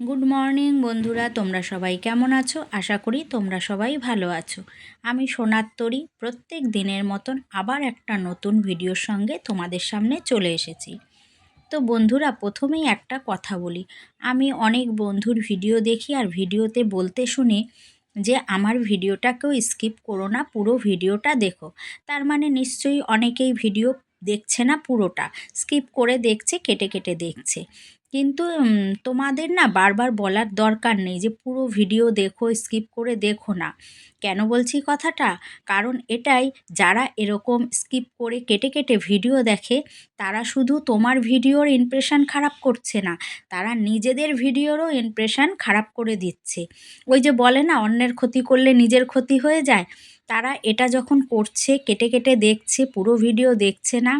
Good morning বন্ধুরা, তোমরা সবাই কেমন আছো? আশা করি তোমরা সবাই ভালো আছো। আমি সোনার তরি প্রত্যেক দিনের মতন আবার একটা নতুন ভিডিওর সঙ্গে তোমাদের সামনে চলে এসেছি। তো বন্ধুরা, প্রথমেই একটা কথা বলি। আমি অনেক বন্ধুর ভিডিও দেখি আর ভিডিওতে বলতে শুনি যে, আমার ভিডিওটাকেও স্কিপ করো না, পুরো ভিডিওটা দেখো। তার মানে নিশ্চয়ই অনেকেই ভিডিও দেখছে না পুরোটা। স্কিপ করে দেখছে, কেটে কেটে দেখছে। কিন্তু তোমাদের না বারবার বলার দরকার নেই যে পুরো ভিডিও দেখো, স্কিপ করে দেখো না। কেন বলছি কথাটা? কারণ এটাই যারা এরকম স্কিপ করে কেটে কেটে ভিডিও দেখে, তারা শুধু তোমার ভিডিওর ইমপ্রেশন খারাপ করছে না, তারা নিজেদের ভিডিওরও ইমপ্রেশন খারাপ করে দিচ্ছে। ওই যে বলে না, অন্যের ক্ষতি করলে নিজের ক্ষতি হয়ে যায়? তারা এটা যখন করছে, কেটে কেটে দেখছে, পুরো ভিডিও দেখছে না?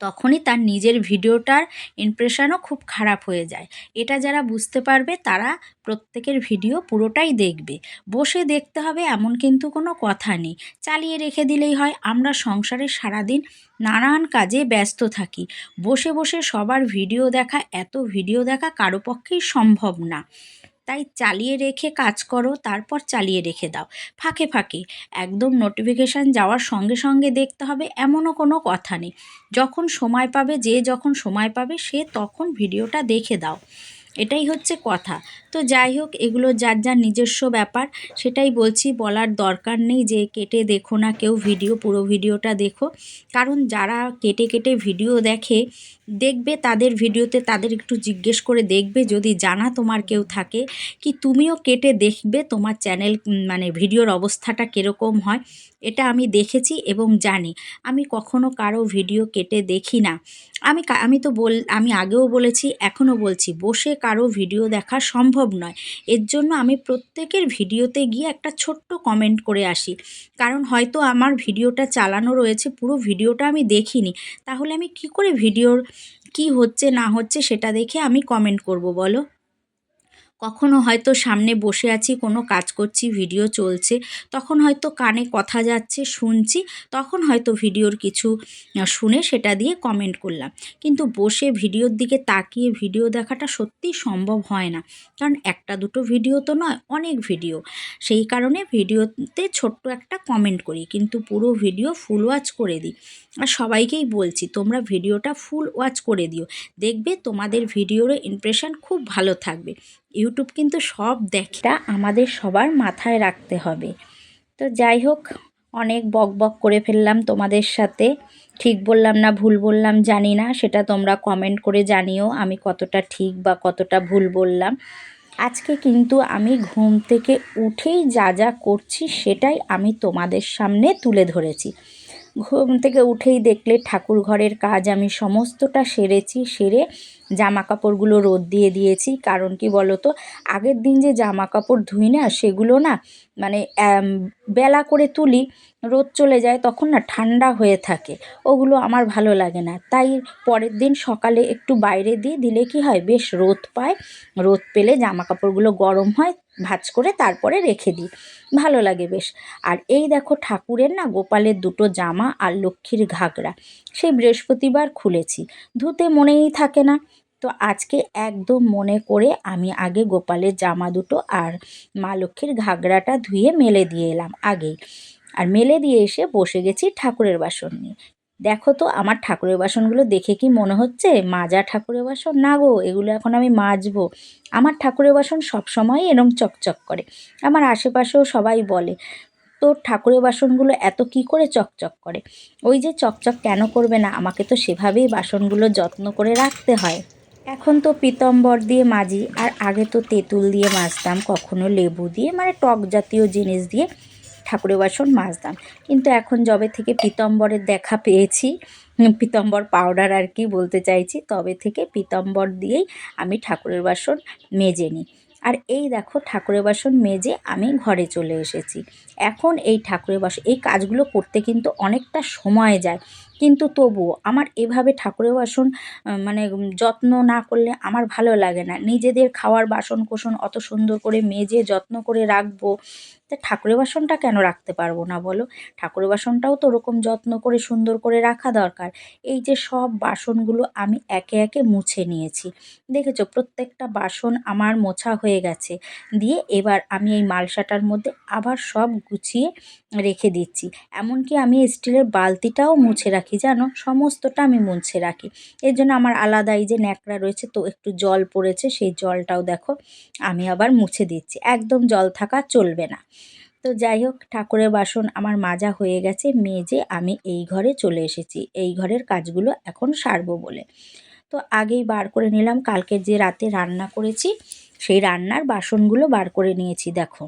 তখনই তার নিজের ভিডিওটার ইমপ্রেশনও খুব খারাপ হয়ে যায়। এটা যারা বুঝতে পারবে, তারা প্রত্যেকের ভিডিও পুরোটাই দেখবে। বসে দেখতে হবে এমন কিন্তু কোনো কথা নেই। চালিয়ে রেখে দিলেই হয়। আমরা সংসারে সারাদিন নানান কাজে ব্যস্ত থাকি। বসে বসে সবার ভিডিও দেখা, এত ভিডিও দেখা কারও পক্ষেই সম্ভব না। তাই চালিয়ে রেখে কাজ করো, তারপর চালিয়ে রেখে দাও। ফাঁকে ফাঁকে। একদম নোটিফিকেশান যাওয়ার সঙ্গে সঙ্গে দেখতে হবে, এমনও কোনো কথা নেই। যখন সময় পাবে, যে যখন সময় পাবে, সে তখন ভিডিওটা দেখে দাও। এটাই হচ্ছে কথা। তো যাই হোক, এগুলো যার যার নিজস্ব ব্যাপার, সেটাই বলছি, বলার দরকার নেই যে কেটে দেখো না কেউ ভিডিও, পুরো ভিডিওটা দেখো। কারণ যারা কেটে কেটে ভিডিও দেখে দেখবে, তাদের ভিডিওতে তাদের একটু জিজ্ঞেস করে দেখবে। যদি জানা তোমার কেউ থাকে, কি তুমিও কেটে দেখবে তোমার চ্যানেল মানে ভিডিওর অবস্থাটা কীরকম হয়, এটা আমি দেখেছি এবং জানি। আমি কখনো কারও ভিডিও কেটে দেখি না। আমি আমি তো বল, আমি আগেও বলেছি, এখনও বলছি, বসে কারও ভিডিও দেখা সম্ভব নয়। এর জন্য আমি প্রত্যেকের ভিডিওতে গিয়ে একটা ছোট্ট কমেন্ট করে আসি। কারণ হয়তো আমার ভিডিওটা চালানো রয়েছে, পুরো ভিডিওটা আমি দেখিনি। তাহলে আমি কি করে ভিডিওর কি হচ্ছে, না হচ্ছে সেটা দেখে আমি কমেন্ট করব, বলো। কখনো হয়তো সামনে বসে আছি, কোনো কাজ করছি ভিডিও চলছে, তখন হয়তো কানে কথা যাচ্ছে, শুনছি, তখন হয়তো ভিডিওর কিছু শুনে সেটা দিয়ে কমেন্ট করলাম। কিন্তু বসে ভিডিওর দিকে তাকিয়ে ভিডিও দেখাটা সত্যিই সম্ভব হয় না। কারণ একটা দুটো ভিডিও তো নয়, অনেক ভিডিও সেই কারণে ভিডিওতে ছোট্ট একটা কমেন্ট করি, কিন্তু পুরো ভিডিও ফুল ওয়াচ করে দিই। সবাইকেই বলছি, তোমরা ভিডিওটা ফুল ওয়াচ করে দিও। দেখবে তোমাদের ভিডিওর ইমপ্রেশন খুব ভালো থাকবে। ইউটিউব কিন্তু সব দেখটা আমাদের সবার মাথায় রাখতে হবে। তো যাই হোক, অনেক বক বক করে ফেললাম তোমাদের সাথে। ঠিক বললাম না, ভুল বললাম জানি না, সেটা তোমরা কমেন্ট করে জানিও, আমি কতটা ঠিক বা কতটা ভুল বললাম। আজকে কিন্তু আমি ঘুম থেকে উঠেই যা যা করছি, সেটাই আমি তোমাদের সামনে তুলে ধরেছি। ঘুম থেকে উঠেই দেখলে ঠাকুর ঘরের কাজ আমি সমস্তটা সেরেছি, সেরে জামা কাপড়গুলো রোদ দিয়ে দিয়েছি। কারণ কি বলো তো আগের দিন যে জামা কাপড় ধুই না, সেগুলো না মানে বেলা করে তুলি, রোদ চলে যায় তখন না ঠান্ডা হয়ে থাকে। ওগুলো আমার ভালো লাগে না। তাই পরের দিন সকালে একটু বাইরে দিয়ে দিলে কি হয়? বেশ রোদ পায়। রোদ পেলে জামা কাপড়গুলো গরম হয়। ভাজ করে তারপরে রেখে দিই। ভালো লাগে বেশ। আর এই দেখো ঠাকুরের না গোপালের দুটো জামা আর লক্ষ্মীর ঘাগরা, সেই বৃহস্পতিবার খুলেছি। ধুতে মনেই থাকে না। তো আজকে একদম মনে করে আমি আগে গোপালের জামা দুটো আর মা লক্ষ্মীর ঘাগরাটা ধুয়ে মেলে দিয়ে এলাম আগেই। আর মেলে দিয়ে এসে বসে গেছি ঠাকুরের বাসন নিয়ে। দেখো তো, আমার ঠাকুরের বাসনগুলো দেখে কি মনে হচ্ছে? মাজা ঠাকুরের বাসন? না গো, এগুলো এখন আমি মাজবো। আমার ঠাকুরের বাসন সবসময় এরম চকচক করে। আমার আশেপাশেও সবাই বলে, তোর ঠাকুরের বাসনগুলো এত কি করে চকচক করে? ওই যে চকচক কেন করবে না? আমাকে তো সেভাবেই বাসনগুলো যত্ন করে রাখতে হয়। এখন তো পিতম্বর দিয়ে মাজি, আর আগে তো তেঁতুল দিয়ে মাজতাম, কখনো লেবু দিয়ে মানে টক জাতীয় জিনিস দিয়ে। ঠাকুরের বাসন মাজতাম কিন্তু এখন যবে থেকে পিতম্বরের দেখা পেয়েছি পিতম্বর পাউডার আর কি বলতে চাইছি, তবে থেকে পিতম্বর দিয়েই আমি ঠাকুরের বাসন মেজে নিই আর এই দেখো ঠাকুরের বাসন মেজে আমি ঘরে চলে এসেছি। এখন এই ঠাকুরের বাসন এই কাজগুলো করতে কিন্তু অনেকটা সময় যায়। কিন্তু তবুও আমার এভাবে ঠাকুরের বাসন মানে যত্ন না করলে আমার ভালো লাগে না। নিজেদের খাওয়ার বাসন কোসন অত সুন্দর করে মেজে, যত্ন করে রাখব তা ঠাকুরের বাসনটা কেন রাখতে পারব না বলো? ঠাকুরের বাসনটাও তো ওরকম যত্ন করে, সুন্দর করে রাখা দরকার। এই যে সব বাসনগুলো আমি একে একে মুছে নিয়েছি। দেখেছ প্রত্যেকটা বাসন আমার মোছা হয়ে গেছে। দিয়ে এবার আমি এই মালসাটার মধ্যে আবার সব গুছিয়ে রেখে দিচ্ছি। এমনকি আমি স্টিলের বালতিটাও মুছে রাখি, জানো? সমস্তটা আমি মুছে রাখি। এর জন্য আমার আলাদা এই যে ন্যাকড়া রয়েছে, তো একটু জল পড়েছে, সেই জলটাও দেখো আমি আবার মুছে দিচ্ছি। একদম জল থাকা চলবে না। তো যাই হোক, ঠাকুরের বাসন আমার মাজা হয়ে গেছে। মেজে আমি এই ঘরে চলে এসেছি। এই ঘরের কাজগুলো এখন সারবো বলে। তো আগেই বার করে নিলাম। কালকে যে রাতে রান্না করেছি, সেই রান্নার বাসনগুলো বার করে নিয়েছি, দেখো।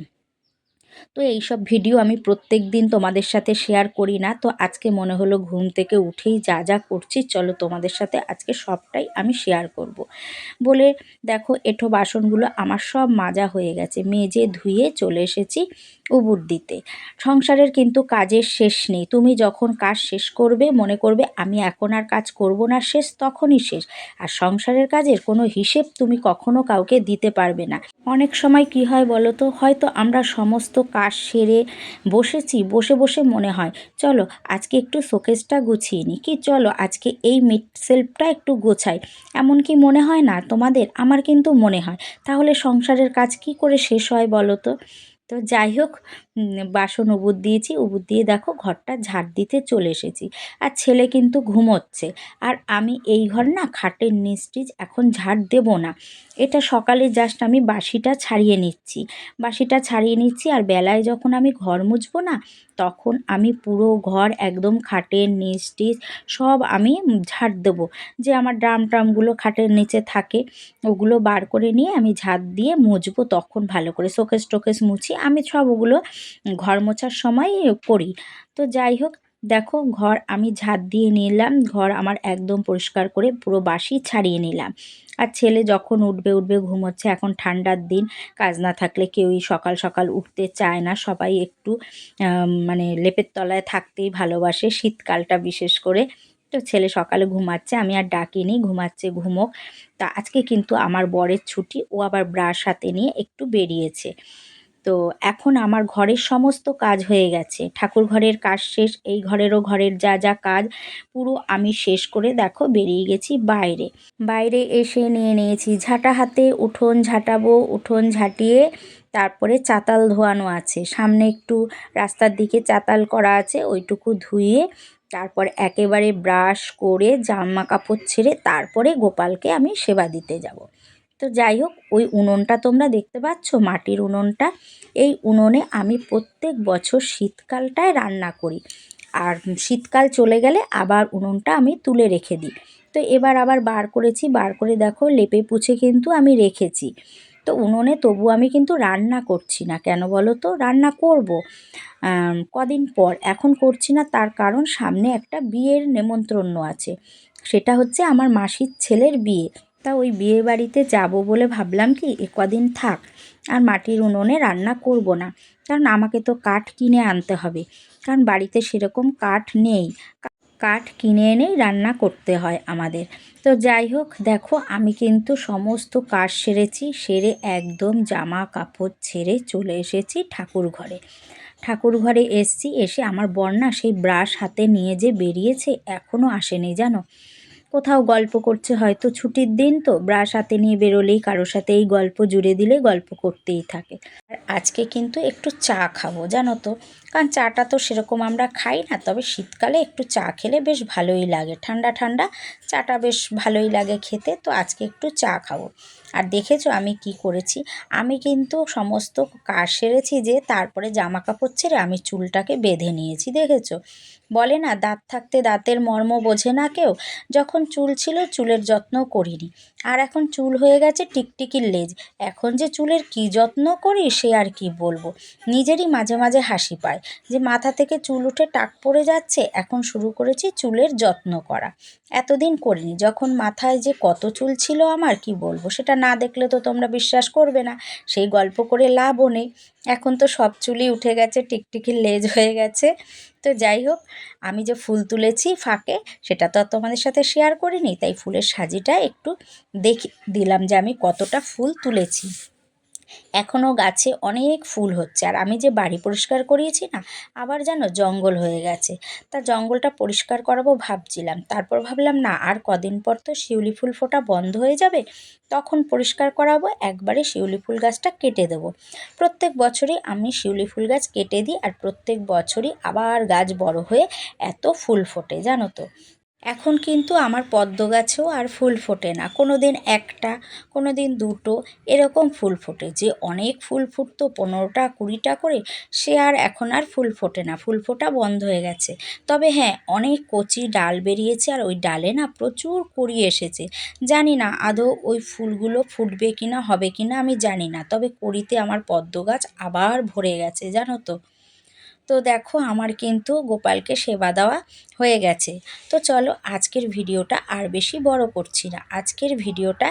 তো এই সব ভিডিও আমি প্রত্যেক দিন তোমাদের সাথে শেয়ার করি না। তো আজকে মনে হলো ঘুম থেকে উঠেই যা যা করছি, চলো তোমাদের সাথে আজকে সবটাই আমি শেয়ার করব। বলে দেখো, এঠো বাসনগুলো আমার সব মাজা হয়ে গেছে। মেজে ধুয়ে চলে এসেছি উবুর দিতে। সংসারের কিন্তু কাজের শেষ নেই। তুমি যখন কাজ শেষ করবে, মনে করবে আমি এখন আর কাজ করব না, শেষ তখনই শেষ। আর সংসারের কাজের কোনো হিসেব তুমি কখনো কাউকে দিতে পারবে না। অনেক সময় কি হয় বলো তো? হয়তো আমরা সমস্ত কাজ সেরে বসেছি, বসে বসে মনে হয়, চলো আজকে একটু শোকেসটা গুছিয়ে নিই কি চলো আজকে এই মিড সেলফটা একটু গোছাই। এমন কি মনে হয় না, তোমাদের, আমার কিন্তু মনে হয়। তাহলে সংসারের কাজ কি করে শেষ হয় বলো তো? তো যাই হোক বাসন উবুর দিয়েছি উবুর দিয়ে দেখো ঘরটা ঝাড় দিতে চলে এসেছি। আর ছেলে কিন্তু ঘুমোচ্ছে। আর আমি এই ঘর না খাটের নিস্টিজ এখন ঝাড় দেব না। এটা সকালে জাস্ট আমি বাসিটা ছাড়িয়ে নিচ্ছি। বাসিটা ছাড়িয়ে নিচ্ছি আর বেলায় যখন আমি ঘর মুছবো না, তখন আমি পুরো ঘর একদম খাটের নিচ টিচ সব আমি ঝাড় দেবো। যে আমার ড্রাম ট্রামগুলো খাটের নিচে থাকে, ওগুলো বার করে নিয়ে আমি ঝাড় দিয়ে মুছবো তখন ভালো করে। শোকেস টোকেস মুছি, আমি সব ওগুলো ঘর মোছার সময় করি। তো যাই হোক, দেখো ঘর আমি ঝাড় দিয়ে নিলাম, ঘর আমার একদম পরিষ্কার করে পুরো বাসি ছাড়িয়ে নিলাম। আর ছেলে যখন উঠবে উঠবে, ঘুমোচ্ছে, এখন ঠান্ডার দিন, কাজ না থাকলে কেউই সকাল সকাল উঠতে চায় না, সবাই একটু মানে লেপের তলায় থাকতেই ভালোবাসে শীতকালটা বিশেষ করে। তো ছেলে সকালে ঘুমাচ্ছে, আমি আর ডাকিনি, ঘুমাচ্ছে, ঘুমোক। তা আজকে কিন্তু আমার বরের ছুটি, ও আবার ব্রাশ হাতে নিয়ে একটু বেরিয়েছে। তো এখন আমার ঘরের সমস্ত কাজ হয়ে গেছে। ঠাকুর ঘরের কাজ শেষ, এই ঘরেরও ঘরের যা যা কাজ, পুরো আমি শেষ করে দেখো বেরিয়ে গেছি বাইরে। বাইরে এসে নিয়ে নিয়েছি ঝাঁটা হাতে, উঠোন ঝাঁটাবো, উঠোন ঝাঁটিয়ে তারপরে চাতাল ধোয়ানো আছে। সামনে একটু রাস্তার দিকে চাতাল করা আছে, ওইটুকু ধুয়ে তারপর একেবারে ব্রাশ করে জামা কাপড় ছেড়ে তারপরে গোপালকে আমি সেবা দিতে যাব। তো যাই হোক, ওই উনুনটা তোমরা দেখতে পাচ্ছ? মাটির উনুনটা। এই উনুনে আমি প্রত্যেক বছর শীতকালটায় রান্না করি। আর শীতকাল চলে গেলে আবার উনুনটা আমি তুলে রেখে দিই। তো এবার আবার বার করেছি, বার করে দেখো, লেপে পুছে কিন্তু আমি রেখেছি। তো উনুনে তবু আমি কিন্তু রান্না করছি না। কেন বলো তো? রান্না করব। কদিন পর। এখন করছি না, তার কারণ সামনে একটা বিয়ের নেমন্ত্রণ আছে। সেটা হচ্ছে আমার মাসির ছেলের বিয়ে। তা ওই বিয়ে বাড়িতে যাব বলে ভাবলাম কি, এ কদিন থাক। আর মাটির উনুনে রান্না করব না, কারণ আমাকে তো কাঠ কিনে আনতে হবে। কারণ বাড়িতে সেরকম কাঠ নেই। কাঠ কিনে এনেই রান্না করতে হয় আমাদের। তো যাই হোক, দেখো, আমি কিন্তু সমস্ত কাজ সেরেছি, সেরে একদম জামা কাপড় ছেড়ে চলে এসেছি ঠাকুর ঘরে। ঠাকুর ঘরে এসছি, এসে আমার বন্যা সেই ব্রাশ হাতে নিয়ে যে বেরিয়েছে এখনও আসেনি, জানো? কোথাও গল্প করছে হয়তো ছুটির দিন তো, ব্রাশ হাতে নিয়ে বেরোলেই কারোর সাথে এই গল্প জুড়ে দিলে গল্প করতেই থাকে। আর আজকে কিন্তু একটু চা খাব, জানো তো? কারণ চাটা তো সেরকম আমরা খাই না, তবে শীতকালে একটু চা খেলে বেশ ভালোই লাগে। ঠান্ডা ঠান্ডা, চাটা বেশ ভালোই লাগে খেতে, তো আজকে একটু চা খাব। আর দেখেছ আমি কি করেছি? আমি কিন্তু সমস্ত কাজ সেরেছি যে তারপরে জামা কাপড় ছেড়ে আমি চুলটাকে বেঁধে নিয়েছি, দেখেছ? বলে না, দাঁত থাকতে দাঁতের মর্ম বোঝে না কেউ। যখন চুল ছিল, চুলের যত্ন করিনি। আর এখন চুল হয়ে গেছে টিকটিকির লেজ। এখন যে চুলের কি যত্ন করি, সে আর কি বলব? নিজেরই মাঝে মাঝে হাসি পায় যে, মাথা থেকে চুল উঠে টাক পড়ে যাচ্ছে, এখন শুরু করেছি চুলের যত্ন করা। এতদিন করিনি, যখন মাথায় যে কত চুল ছিল আমার, কি বলব? সেটা না দেখলে তো তোমরা বিশ্বাস করবে না। সেই গল্প করে লাভও নেই। এখন তো সব চুলই উঠে গেছে, টিকটিকির লেজ হয়ে গেছে। তো যাই হোক, আমি যে ফুল তুলেছি ফাঁকে, সেটা তো আর তোমাদের সাথে শেয়ার করিনি, তাই ফুলের সাজিটা একটু দেখি, দিলাম যে আমি কতটা ফুল তুলেছি। এখনও গাছে অনেক ফুল হচ্ছে। আর আমি যে বাড়ি পরিষ্কার করিয়েছি না, আবার যেন জঙ্গল হয়ে গেছে। তা জঙ্গলটা পরিষ্কার করাবো ভাবছিলাম। তারপর ভাবলাম, না, আর কদিন পর তো শিউলি ফুল ফোটা বন্ধ হয়ে যাবে। তখন পরিষ্কার করাবো, একবারে শিউলি ফুল গাছটা কেটে দেবো। প্রত্যেক বছরই আমি শিউলি ফুল গাছ কেটে দিই, আর প্রত্যেক বছরই আবার গাছ বড় হয়ে এত ফুল ফোটে, জানো তো। এখন কিন্তু আমার পদ্ম গাছেও আর ফুল ফোটে না। কোনো দিন একটা কোনো দিন দুটো, এরকম ফুল ফোটে। যে অনেক ফুল ফুটতো, পনেরোটা, কুড়িটা করে, সে আর এখন আর ফুল ফোটে না। ফুল ফোটা বন্ধ হয়ে গেছে। তবে হ্যাঁ অনেক কচি ডাল বেরিয়েছে আর ওই ডালে না প্রচুর কুড়ি এসেছে। জানি না আদৌ ওই ফুলগুলো ফুটবে কি না হবে কি না আমি জানি না। তবে কুড়িতে আমার পদ্ম গাছ আবার ভরে গেছে, জানো তো। তো দেখো আমার কিন্তু গোপালকে সেবা দেওয়া হয়ে গেছে। তো চলো আজকের ভিডিওটা আর বেশি বড় করছি না। আজকের ভিডিওটা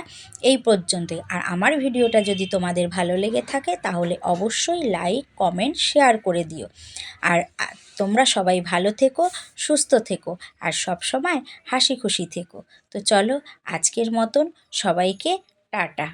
এই পর্যন্তই। আর আমার ভিডিওটা যদি তোমাদের ভালো লেগে থাকে তাহলে অবশ্যই লাইক, কমেন্ট, শেয়ার করে দিও। আর তোমরা সবাই ভালো থেকো, সুস্থ থেকো, আর সব সময় হাসি খুশি থেকো। তো চলো আজকের মতন সবাইকে টাটা।